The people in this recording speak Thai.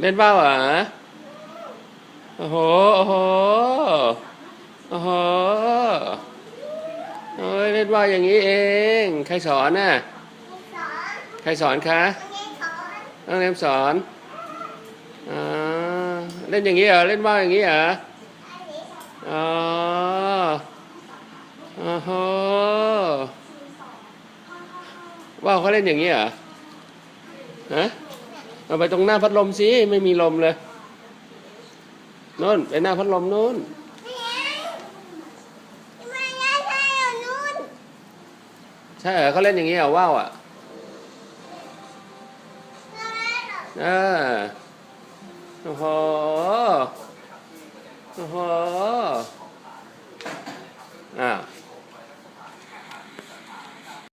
เล่นว่าวเหรอโอ้โห โอ้โห โอ้โหโอ้ยเล่นว่าอย่างนี้เอง ใครสอนน่ะ ใครสอนคะน้องเนมสอนอ่าเล่นอย่างนี้เหรอ เล่นว่าอย่างนี้เหรอ อ๋อโอ้โหว่าวเขาเล่นอย่างนี้เหรอ ฮะ เอาไปตรงหน้าพัดลมสิไม่มีลมเลยนู่นไปหน้าพัดลมนู้นไม่ไม่ได้ใช่หรอนู่นใช่เหรอเขาเล่นอย่างนี้เหรอว่าวอะเออโอ้โห